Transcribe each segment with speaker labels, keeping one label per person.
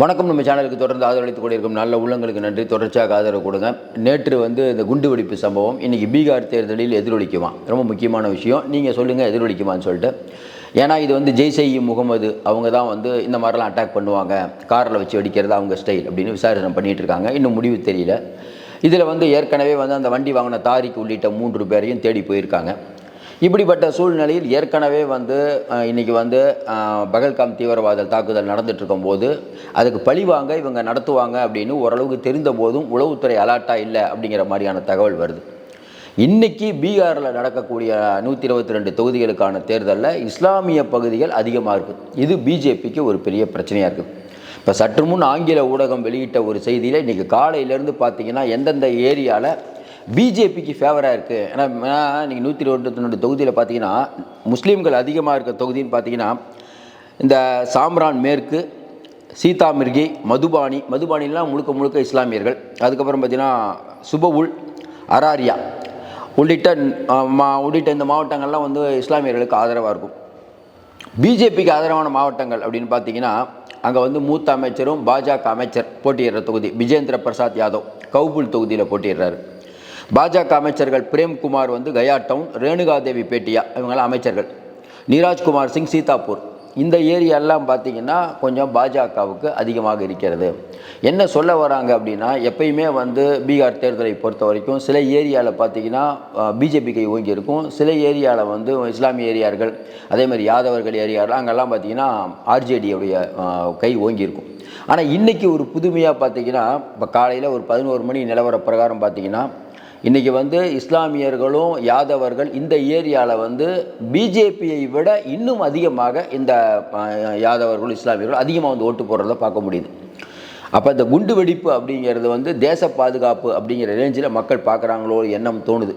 Speaker 1: வணக்கம். நம்ம சேனலுக்கு தொடர்ந்து ஆதரவளித்துக் கொண்டிருக்கும் நல்ல உள்ளங்களுக்கு நன்றி. தொடர்ச்சியாக ஆதரவு கொடுங்க. நேற்று வந்து இந்த குண்டு வெடிப்பு சம்பவம் இன்றைக்கி பீகார் தேர்தலில் எதிரொலிக்குமா? ரொம்ப முக்கியமான விஷயம். நீங்கள் சொல்லுங்கள் எதிரொலிக்குமான்னு சொல்லிட்டு. ஏன்னா இது வந்து ஜெய்செய் முகமது அவங்க தான் வந்து இந்த மாதிரிலாம் அட்டாக் பண்ணுவாங்க. காரில் வச்சு வெடிக்கிறது அவங்க ஸ்டைல் அப்படின்னு விசாரணை பண்ணிகிட்டு இருக்காங்க. இன்னும் முடிவு தெரியல. இதில் வந்து ஏற்கனவே வந்து அந்த வண்டி வாங்கின தாரிக் உள்ளிட்ட மூன்று பேரையும் தேடி போயிருக்காங்க. இப்படிப்பட்ட சூழ்நிலையில் ஏற்கனவே வந்து இன்றைக்கி வந்து பகல்காம் தீவிரவாத தாக்குதல் நடந்துகிட்ருக்கும் போது அதுக்கு பழிவாங்க இவங்க நடத்துவாங்க அப்படின்னு ஓரளவுக்கு தெரிந்த போதும் உளவுத்துறை அலர்ட்டாக இல்லை அப்படிங்கிற மாதிரியான தகவல் வருது. இன்றைக்கி பீகாரில் நடக்கக்கூடிய நூற்றி இருபத்தி ரெண்டு தொகுதிகளுக்கான தேர்தலில் இஸ்லாமிய பகுதிகள் அதிகமாக இருக்குது இது பிஜேபிக்கு ஒரு பெரிய பிரச்சனையாக இருக்குது இப்போ சற்று முன் ஆங்கில ஊடகம் வெளியிட்ட ஒரு செய்தியில் இன்றைக்கி காலையிலேருந்து பார்த்தீங்கன்னா எந்தெந்த ஏரியாவில் பிஜேபிக்கு ஃபேவராக இருக்குது ஏன்னா நீங்கள் நூற்றி இருபத்தி தொகுதியில் பார்த்தீங்கன்னா முஸ்லீம்கள் அதிகமாக இருக்க தொகுதின்னு பார்த்தீங்கன்னா இந்த சாம்ரான் மேற்கு சீதாமிர்கி மதுபானி மதுபானிலாம் முழுக்க முழுக்க இஸ்லாமியர்கள். அதுக்கப்புறம் பார்த்தீங்கன்னா சுபவுல் அராரியா. உள்ளிட்ட மா உள்ளிட்ட இந்த மாவட்டங்கள்லாம் வந்து இஸ்லாமியர்களுக்கு ஆதரவாக இருக்கும். பிஜேபிக்கு ஆதரவான மாவட்டங்கள் அப்படின்னு பார்த்தீங்கன்னா அங்கே வந்து மூத்த அமைச்சரும் பாஜக அமைச்சர் போட்டியிடுற தொகுதி. விஜேந்திர பிரசாத் யாதவ் கவுபுல் தொகுதியில் போட்டியிடுறாரு. பாஜக அமைச்சர்கள் பிரேம்குமார் வந்து கயா டவுன் ரேணுகாதேவி பேட்டியா இவங்கெல்லாம் அமைச்சர்கள். நீராஜ்குமார் சிங் சீதாப்பூர். இந்த ஏரியாலாம் பார்த்திங்கன்னா கொஞ்சம் பாஜகவுக்கு அதிகமாக இருக்கிறது. என்ன சொல்ல வராங்க அப்படின்னா எப்பயுமே வந்து பீகார் தேர்தலை பொறுத்த வரைக்கும் சில ஏரியாவில் பார்த்தீங்கன்னா பிஜேபி கை ஓங்கி இருக்கும். சில ஏரியாவில் வந்து இஸ்லாமிய ஏரியார்கள் அதேமாதிரி யாதவர்கள் ஏரியாவில் அங்கெல்லாம் பார்த்தீங்கன்னா ஆர்ஜேடியுடைய கை ஓங்கி இருக்கும். ஆனால் இன்றைக்கி ஒரு புதுமையாக பார்த்தீங்கன்னா இப்போ காலையில் ஒரு பதினோரு மணி நிலவர பிரகாரம் பார்த்தீங்கன்னா இன்றைக்கி வந்து இஸ்லாமியர்களும் யாதவர்கள் இந்த ஏரியாவில் வந்து பிஜேபியை விட இன்னும் அதிகமாக இந்த யாதவர்கள் இஸ்லாமியர்கள் அதிகமாக வந்து ஓட்டு போடுறத பார்க்க முடியுது. அப்போ இந்த குண்டு வெடிப்பு அப்படிங்கிறது வந்து தேச பாதுகாப்பு அப்படிங்கிற ரேஞ்சில் மக்கள் பார்க்குறாங்களோ எண்ணம் தோணுது.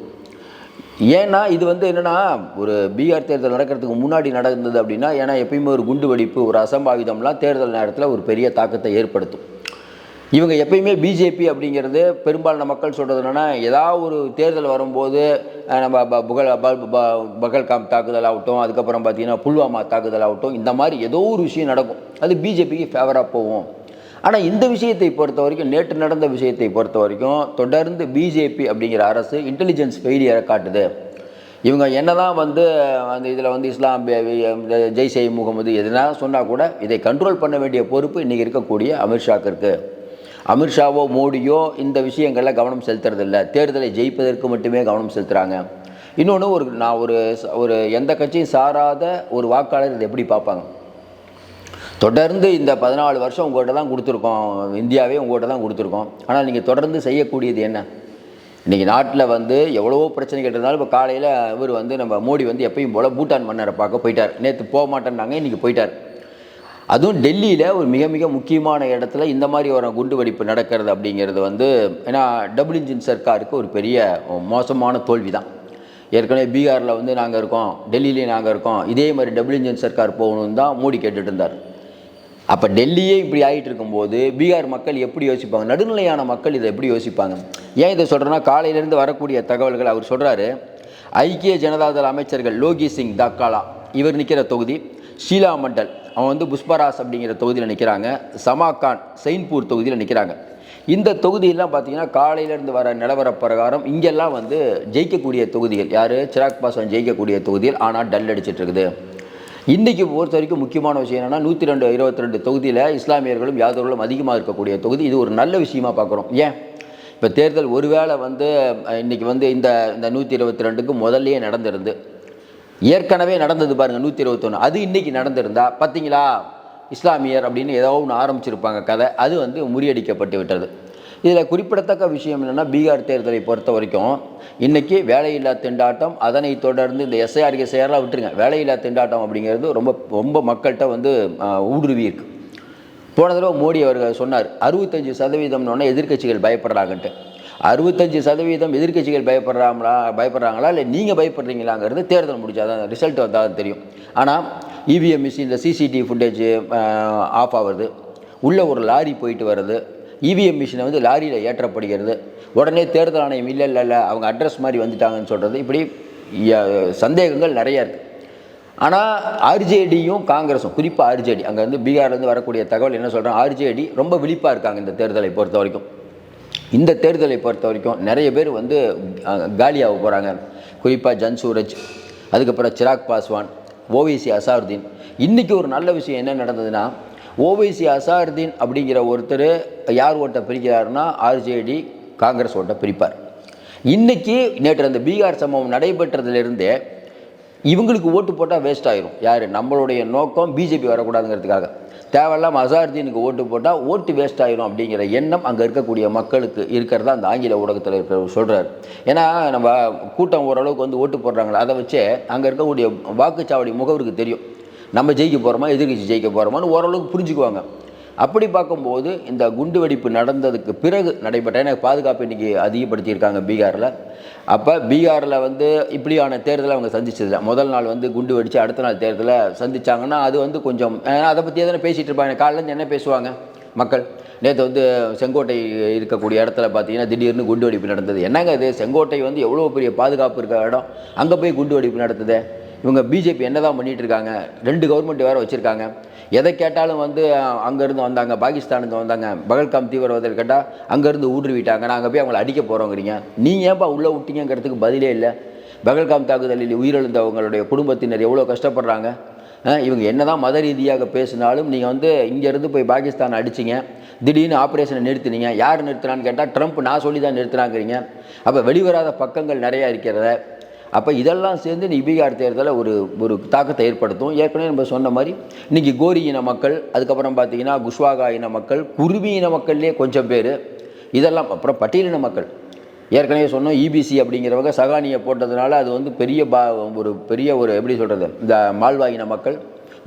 Speaker 1: ஏன்னா இது வந்து என்னென்னா ஒரு பீகார் தேர்தல் நடக்கிறதுக்கு முன்னாடி நடந்தது அப்படின்னா ஏன்னா எப்பயுமே ஒரு குண்டு வெடிப்பு ஒரு அசம்பாவிதம்லாம் தேர்தல் நேரத்தில் ஒரு பெரிய தாக்கத்தை ஏற்படுத்தும். இவங்க எப்பயுமே பிஜேபி அப்படிங்கிறது பெரும்பாலான மக்கள் சொல்கிறது என்னென்னா ஏதாவது ஒரு தேர்தல் வரும்போது நம்ம ப- புகழ் ப- பகல்காம் தாக்குதல் ஆகட்டும் அதுக்கப்புறம் பார்த்தீங்கன்னா புல்வாமா தாக்குதல் ஆகட்டும் இந்த மாதிரி ஏதோ ஒரு விஷயம் நடக்கும். அது பிஜேபிக்கு ஃபேவராக போகும். ஆனால் இந்த விஷயத்தை பொறுத்த வரைக்கும் நேற்று நடந்த விஷயத்தை பொறுத்த வரைக்கும் தொடர்ந்து பிஜேபி அப்படிங்கிற அரசு இன்டெலிஜென்ஸ் ஃபெயிலியரை காட்டுது. இவங்க என்னதான் வந்து அந்த இதில் வந்து இஸ்லாம் பே- இந்த முகமது எதுனா சொன்னால் கூட இதை கண்ட்ரோல் பண்ண வேண்டிய பொறுப்பு இன்றைக்கி இருக்கக்கூடிய அமித்ஷாக்கு இருக்குது அமித்ஷாவோ மோடியோ இந்த விஷயங்களில் கவனம் செலுத்துறதில்ல. தேர்தலை ஜெயிப்பதற்கு மட்டுமே கவனம் செலுத்துகிறாங்க இன்னொன்று ஒரு நான் ஒரு ஒரு எந்த கட்சியும் சாராத ஒரு வாக்காளர் இதை எப்படி பார்ப்பாங்க? தொடர்ந்து இந்த பதினாலு வருஷம் உங்கள்கிட்ட தான் கொடுத்துருக்கோம். இந்தியாவே உங்கள்கிட்ட தான் கொடுத்துருக்கோம். ஆனால் நீங்கள் தொடர்ந்து செய்யக்கூடியது என்ன? இன்றைக்கி நாட்டில் வந்து எவ்வளவோ பிரச்சனைகள் இருந்தாலும் இப்போ காலையில் இவர் வந்து நம்ம மோடி வந்து எப்பயும் போல் பூட்டான் மன்னரை பார்க்க போயிட்டார். நேற்று போக மாட்டேன்னாங்க இன்றைக்கி போயிட்டார். அதுவும் டெல்லியில் ஒரு மிக மிக முக்கியமான இடத்துல இந்த மாதிரி ஒரு குண்டு வெடிப்பு நடக்கிறது அப்படிங்கிறது வந்து ஏன்னா டபுள் இன்ஜின் சர்க்காருக்கு ஒரு பெரிய மோசமான தோல்வி தான் ஏற்கனவே பீகாரில் வந்து நாங்கள் இருக்கோம் டெல்லியிலே நாங்கள் இருக்கோம் இதே மாதிரி டபுள் இன்ஜின் சர்க்கார் போகணுன்னு தான் மோடி கேட்டுட்டு இருந்தார் அப்போ டெல்லியே இப்படி ஆகிட்டு இருக்கும்போது பீகார் மக்கள் எப்படி யோசிப்பாங்க? நடுநிலையான மக்கள் இதை எப்படி யோசிப்பாங்க? ஏன் இதை சொல்கிறேன்னா காலையிலேருந்து வரக்கூடிய தகவல்கள் அவர் சொல்கிறாரு ஐக்கிய ஜனதாதள அமைச்சர்கள் லோகி சிங் தாக்காலா இவர் நிற்கிற தொகுதி ஷீலா மண்டல். அவன் வந்து புஷ்பராஸ் அப்படிங்கிற தொகுதியில் நிற்கிறாங்க சமா கான் செயின்பூர் தொகுதியில் நிற்கிறாங்க இந்த தொகுதியெல்லாம் பார்த்தீங்கன்னா காலையிலேருந்து வர நிலவர பிரகாரம் இங்கெல்லாம் வந்து ஜெயிக்கக்கூடிய தொகுதிகள். யார்? சிராக் பாஸ்வான் ஜெயிக்கக்கூடிய தொகுதிகள். ஆனால் டல் அடிச்சிட்டு இருக்குது. இன்றைக்கி பொறுத்த வரைக்கும் முக்கியமான விஷயம் என்னென்னா நூற்றி ரெண்டு இருபத்தி ரெண்டு தொகுதியில் இஸ்லாமியர்களும் யாதவர்களும் அதிகமாக இருக்கக்கூடிய தொகுதி. இது ஒரு நல்ல விஷயமா பார்க்குறோம் ஏன்? இப்போ தேர்தல் ஒருவேளை வந்து இன்றைக்கி இன்னைக்கு வந்து இந்த இந்த நூற்றி இருபத்தி ரெண்டுக்கு முதல்லையே நடந்திருந்து ஏற்கனவே நடந்தது பாருங்கள் நூற்றி இருபத்தொன்று அது இன்றைக்கி நடந்திருந்தா பார்த்தீங்களா இஸ்லாமியர் அப்படின்னு ஏதோ ஒன்று ஆரம்பிச்சிருப்பாங்க கதை. அது வந்து முறியடிக்கப்பட்டு விட்டது. இதில் குறிப்பிடத்தக்க விஷயம் என்னென்னா பீகார் தேர்தலை பொறுத்த வரைக்கும் இன்றைக்கி வேலையில்லா திண்டாட்டம் அதனை தொடர்ந்து இந்த எஸ்ஐஆர் எஸ்ஐஆர்லாம் விட்டுருங்க. வேலையில்லா திண்டாட்டம் அப்படிங்கிறது ரொம்ப ரொம்ப மக்கள்கிட்ட வந்து ஊடுருவி இருக்கு. போன தடவை மோடி அவர்கள் சொன்னார் அறுபத்தஞ்சு சதவீதம்னு எதிர்கட்சிகள் பயப்படுறாங்கன்ட்டு. அறுபத்தஞ்சு சதவீதம் எதிர்க்கட்சிகள் பயப்படுறாங்களா பயப்படுறாங்களா இல்லை நீங்கள் பயப்படுறீங்களாங்கிறது தேர்தல் முடிச்சாதான் ரிசல்ட் வந்தால் தெரியும். ஆனால் இவிஎம் மிஷினில் சிசிடிவி ஃபுட்டேஜ் ஆஃப் ஆகுறது உள்ளே ஒரு லாரி போயிட்டு வருது இவிஎம் மிஷினை வந்து லாரியில் ஏற்றப்படுகிறது உடனே தேர்தல் ஆணையம் இல்லை இல்லை இல்லை அவங்க அட்ரஸ் மாதிரி வந்துட்டாங்கன்னு சொல்கிறது இப்படி சந்தேகங்கள் நிறையா இருக்குது ஆனால் ஆர்ஜேடியும் காங்கிரஸும் குறிப்பாக ஆர்ஜேடி அங்கே வந்து பீகார்லேருந்து வரக்கூடிய தகவல் என்ன சொல்கிறேன் ஆர்ஜேடி ரொம்ப விழிப்பாக இருக்காங்க இந்த தேர்தலை பொறுத்த வரைக்கும். இந்த தேர்தலை பொறுத்த வரைக்கும் நிறைய பேர் வந்து காலியாக போகிறாங்க குறிப்பாக ஜன் சூரஜ் அதுக்கப்புறம் சிராக் பாஸ்வான் ஓவைசி அசாருதீன். இன்றைக்கி ஒரு நல்ல விஷயம் என்ன நடந்ததுன்னா ஓவைசி அசாருதீன் அப்படிங்கிற ஒருத்தர் யார் ஓட்டை பிரிக்கிறாருன்னா ஆர்ஜேடி காங்கிரஸ் ஓட்டை பிரிப்பார். இன்றைக்கி நேற்று அந்த பீகார் சம்பவம் நடைபெற்றதுலேருந்தே இவங்களுக்கு ஓட்டு போட்டால் வேஸ்ட் ஆயிரும். யார்? நம்மளுடைய நோக்கம் பிஜேபி வரக்கூடாதுங்கிறதுக்காக. தேவையில்லாமல் அசாருதீனுக்கு ஓட்டு போட்டால் ஓட்டு வேஸ்ட் ஆயிரும் அப்படிங்கிற எண்ணம் அங்கே இருக்கக்கூடிய மக்களுக்கு இருக்கிறதா அந்த ஆங்கில ஊடகத்தில் இருக்கிறவர் சொல்கிறார் ஏன்னா நம்ம கூட்டம் ஓரளவுக்கு வந்து ஓட்டு போடுறாங்களா அதை வச்சே அங்கே இருக்கக்கூடிய வாக்குச்சாவடி முகவருக்கு தெரியும். நம்ம ஜெயிக்க போகிறோமா எதிர்கட்சி ஜெயிக்க போகிறோமான்னு ஓரளவுக்கு புரிஞ்சுக்குவாங்க. அப்படி பார்க்கும்போது இந்த குண்டு வெடிப்பு நடந்ததுக்கு பிறகு நடைபெற்ற ஏன்னா பாதுகாப்பு இன்றைக்கி அதிகப்படுத்தியிருக்காங்க பீகாரில். அப்போ பீகாரில் வந்து இப்படியான தேர்தலை அவங்க சந்திச்சதில்ல. முதல் நாள் வந்து குண்டு வெடித்து அடுத்த நாள் தேர்தலை சந்திச்சாங்கன்னா அது வந்து கொஞ்சம் அதை பற்றி எதனா பேசிகிட்டு இருப்பாங்க. காலையில் என்ன பேசுவாங்க மக்கள்? நேற்று வந்து செங்கோட்டை இருக்கக்கூடிய இடத்துல பார்த்தீங்கன்னா திடீர்னு குண்டு வெடிப்பு நடந்தது. என்னங்க இது? செங்கோட்டை வந்து எவ்வளோ பெரிய பாதுகாப்பு இருக்கிற இடம்? அங்கே போய் குண்டு வெடிப்பு நடத்துதே? இவங்க பிஜேபி என்ன தான் பண்ணிகிட்டு இருக்காங்க ரெண்டு கவர்மெண்ட் வேறு வச்சுருக்காங்க. எதை கேட்டாலும் வந்து அங்கேருந்து வந்தாங்க பாகிஸ்தானுக்கு வந்தாங்க பகல்காம் தீவிரவாதிகள் கேட்டால் அங்கேருந்து ஊடுருவிட்டாங்க. நாங்கள் போய் அவங்கள அடிக்க போகிறோங்கிறீங்க நீங்கள் ஏன்பா உள்ளே விட்டீங்கிறதுக்கு பதிலே இல்லை. பகல்காம் தாக்குதலில் உயிரிழந்தவங்களுடைய குடும்பத்தினர் எவ்வளோ கஷ்டப்படுறாங்க? இவங்க இவங்க என்னதான் மத ரீதியாக பேசினாலும் நீங்கள் வந்து இங்கேருந்து போய் பாகிஸ்தான் அடிச்சிங்க. திடீர்னு ஆப்ரேஷனை நிறுத்தினீங்க. யார் நிறுத்தினான்னு கேட்டால் ட்ரம்ப் நான் சொல்லி தான் நிறுத்தினாங்கிறீங்க. அப்போ வெளிவராத பக்கங்கள் நிறையா இருக்கிறத அப்போ இதெல்லாம் சேர்ந்து நீ பீகார் தேர்தலில் ஒரு ஒரு தாக்கத்தை ஏற்படுத்தும். ஏற்கனவே நம்ம சொன்ன மாதிரி இன்றைக்கி கோரி இன மக்கள் அதுக்கப்புறம் பார்த்தீங்கன்னா குஷ்வாகா இன மக்கள் குருவி இன மக்கள்லேயே கொஞ்சம் பேர். இதெல்லாம் அப்புறம் பட்டியலின மக்கள். ஏற்கனவே சொன்னோம் இபிசி அப்படிங்கிறவங்க சகானியை போட்டதுனால அது வந்து பெரிய பா ஒரு பெரிய ஒரு எப்படி சொல்கிறது இந்த மால்வாயின மக்கள்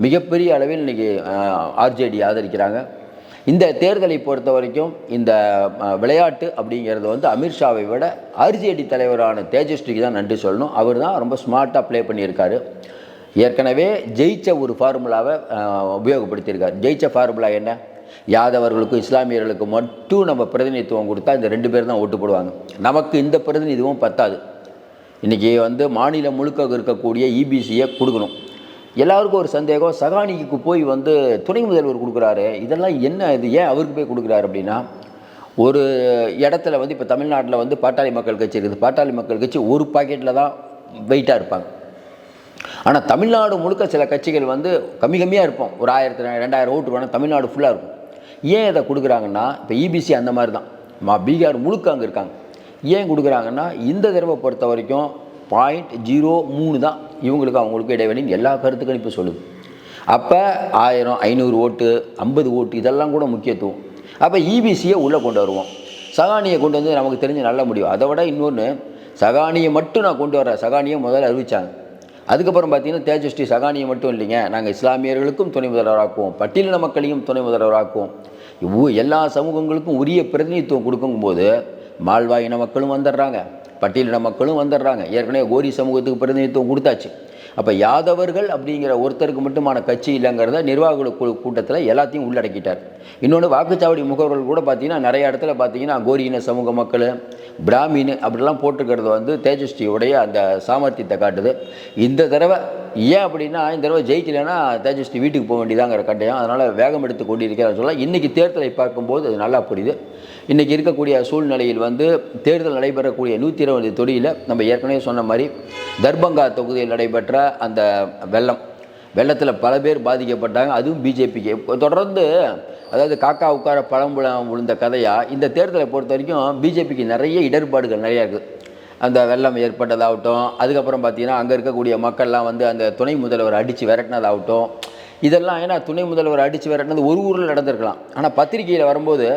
Speaker 1: மிகப்பெரிய அளவில் இன்றைக்கி ஆர்ஜேடி ஆதரிக்கிறாங்க. இந்த தேர்தலை பொறுத்த வரைக்கும் இந்த விளையாட்டு அப்படிங்கிறது வந்து அமித்ஷாவை விட ஆர்ஜேடி தலைவரான தேஜஸ்விக்கு தான் நன்றி சொல்லணும். அவர் தான் ரொம்ப ஸ்மார்ட்டாக ப்ளே பண்ணியிருக்காரு. ஏற்கனவே ஜெயிச்ச ஒரு ஃபார்முலாவை உபயோகப்படுத்தியிருக்கார். ஜெயிச்ச ஃபார்முலா என்ன? யாதவர்களுக்கும் இஸ்லாமியர்களுக்கும் மட்டும் நம்ம பிரதிநிதித்துவம் கொடுத்தா இந்த ரெண்டு பேர் தான் ஓட்டு போடுவாங்க. நமக்கு இந்த பிரதிநிதித்துவம் பத்தாது. இன்றைக்கி வந்து மாநிலம் முழுக்க இருக்கக்கூடிய இபிசியை கொடுக்கணும். எல்லாருக்கும் ஒரு சந்தேகம். சகானிக்கு போய் வந்து துணை முதல்வர் கொடுக்குறாரு. இதெல்லாம் என்ன இது? ஏன் அவருக்கு போய் கொடுக்குறாரு அப்படின்னா ஒரு இடத்துல வந்து இப்போ தமிழ்நாட்டில் வந்து பாட்டாளி மக்கள் கட்சி இருக்குது. பாட்டாளி மக்கள் கட்சி ஒரு பாக்கெட்டில் தான் வெயிட்டாக இருப்பாங்க. ஆனால் தமிழ்நாடு முழுக்க சில கட்சிகள் வந்து கம்மி கம்மியாக இருப்போம். ஒரு ஆயிரத்தி ரெண்டாயிரம் ஓட்டு வேணால் தமிழ்நாடு ஃபுல்லாக இருக்கும். ஏன் இதை கொடுக்குறாங்கன்னா இப்போ இபிசி அந்த மாதிரி தான். மா பீகார் முழுக்க அங்கே இருக்காங்க. ஏன் கொடுக்குறாங்கன்னா இந்த தடவை பொறுத்த வரைக்கும் பாயிண்ட் ஜீரோ மூணு தான். இவங்களுக்கு அவங்களுக்கு இடைவெளின்னு எல்லா கருத்து கணிப்பு சொல்லுது. அப்போ ஆயிரம் ஐநூறு ஓட்டு ஐம்பது ஓட்டு இதெல்லாம் கூட முக்கியத்துவம். அப்போ இபிசியை உள்ளே கொண்டு வருவோம். சகானியை கொண்டு வந்து நமக்கு தெரிஞ்சு நல்ல முடியும் அதை விட இன்னொன்று சகானியை மட்டும் நான் கொண்டு வரேன் சகானியை முதல்ல அறிவித்தாங்க அதுக்கப்புறம் பார்த்தீங்கன்னா தேஜஸ்ரீ சகானியை மட்டும் இல்லைங்க. நாங்கள் இஸ்லாமியர்களுக்கும் துணை முதல்வராக்குவோம் பட்டியலின மக்களையும் துணை முதல்வராக்குவோம் எல்லா சமூகங்களுக்கும் உரிய பிரதிநிதித்துவம் கொடுக்கும்போது மால்வா இன மக்களும் வந்துடுறாங்க. பட்டியலின மக்களும் வந்துடுறாங்க. ஏற்கனவே கோரி சமூகத்துக்கு பிரதிநிதித்துவம் கொடுத்தாச்சு. அப்போ யாதவர்கள் அப்படிங்கிற ஒருத்தருக்கு மட்டுமான கட்சி இல்லைங்கிறத நிர்வாகிகள் குழு கூட்டத்தில் எல்லாத்தையும் உள்ளடக்கிட்டார். இன்னொன்று வாக்குச்சாவடி முகவர்கள் கூட பார்த்தீங்கன்னா நிறைய இடத்துல பார்த்தீங்கன்னா கோரியின சமூக மக்கள் பிராமின் அப்படிலாம் போட்டிருக்கிறது வந்து தேஜஸ்வியுடைய அந்த சாமர்த்தியத்தை காட்டுது. இந்த தடவை ஏன் அப்படின்னா இந்த தடவை ஜெயிக்கலைன்னா தேஜஸ்வி வீட்டுக்கு போக வேண்டியதாங்கிற கட்டாயம். அதனால் வேகம் எடுத்து கொண்டிருக்கிறார் சொல்ல இன்றைக்கி தேர்தலை பார்க்கும்போது அது நல்லா புரியுது. இன்றைக்கி இருக்கக்கூடிய சூழ்நிலையில் வந்து தேர்தல் நடைபெறக்கூடிய நூற்றி இருபது தொடியில் நம்ம ஏற்கனவே சொன்ன மாதிரி தர்பங்கா தொகுதியில் நடைபெற்ற அந்த வெள்ளம் வெள்ளத்தில் பல பேர் பாதிக்கப்பட்டாங்க. அதுவும் பிஜேபிக்கு. தொடர்ந்து அதாவது காக்கா உட்கார பழம்புலம் விழுந்த கதையாக இந்த தேர்தலை பொறுத்த வரைக்கும் பிஜேபிக்கு நிறைய இடர்பாடுகள் நிறையா இருக்குது அந்த வெள்ளம் ஏற்பட்டதாகட்டும் அதுக்கப்புறம் பார்த்தீங்கன்னா அங்கே இருக்கக்கூடிய மக்கள்லாம் வந்து அந்த துணை முதல்வர் அடித்து விரட்டினதாகட்டும். இதெல்லாம் ஏன்னா துணை முதல்வர் அடித்து விரட்டினது ஒரு ஊரில் நடந்திருக்கலாம். ஆனால் பத்திரிகையில் வரும்போது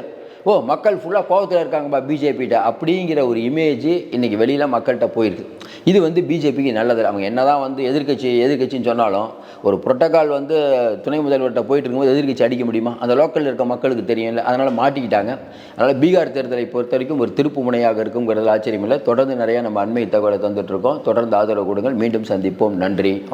Speaker 1: ஓ மக்கள் ஃபுல்லாக கோபத்தில் இருக்காங்கப்பா பிஜேபிகிட்ட அப்படிங்கிற ஒரு இமேஜ் இன்றைக்கி வெளியில் மக்கள்கிட்ட போயிருக்கு. இது வந்து பிஜேபிக்கு நல்லது. அவங்க என்ன தான் வந்து எதிர்க்கட்சி எதிர்க்கட்சின்னு சொன்னாலும் ஒரு புரோட்டோக்கால் வந்து துணை முதல்வர்கிட்ட போயிட்டு இருக்கும்போது எதிர்கட்சி அடிக்க முடியுமா? அந்த லோக்கலில் இருக்க மக்களுக்கு தெரியும்ல. அதனால் மாட்டிக்கிட்டாங்க. அதனால் பீகார் தேர்தலை பொறுத்த வரைக்கும் ஒரு திருப்பு முனையாக இருக்குங்கிறது ஆச்சரியம் இல்லை தொடர்ந்து நிறையா நம்ம அண்மை தகவலை தந்துட்டுருக்கோம் தொடர்ந்து ஆதரவு கொடுங்கள். மீண்டும் சந்திப்போம். நன்றி.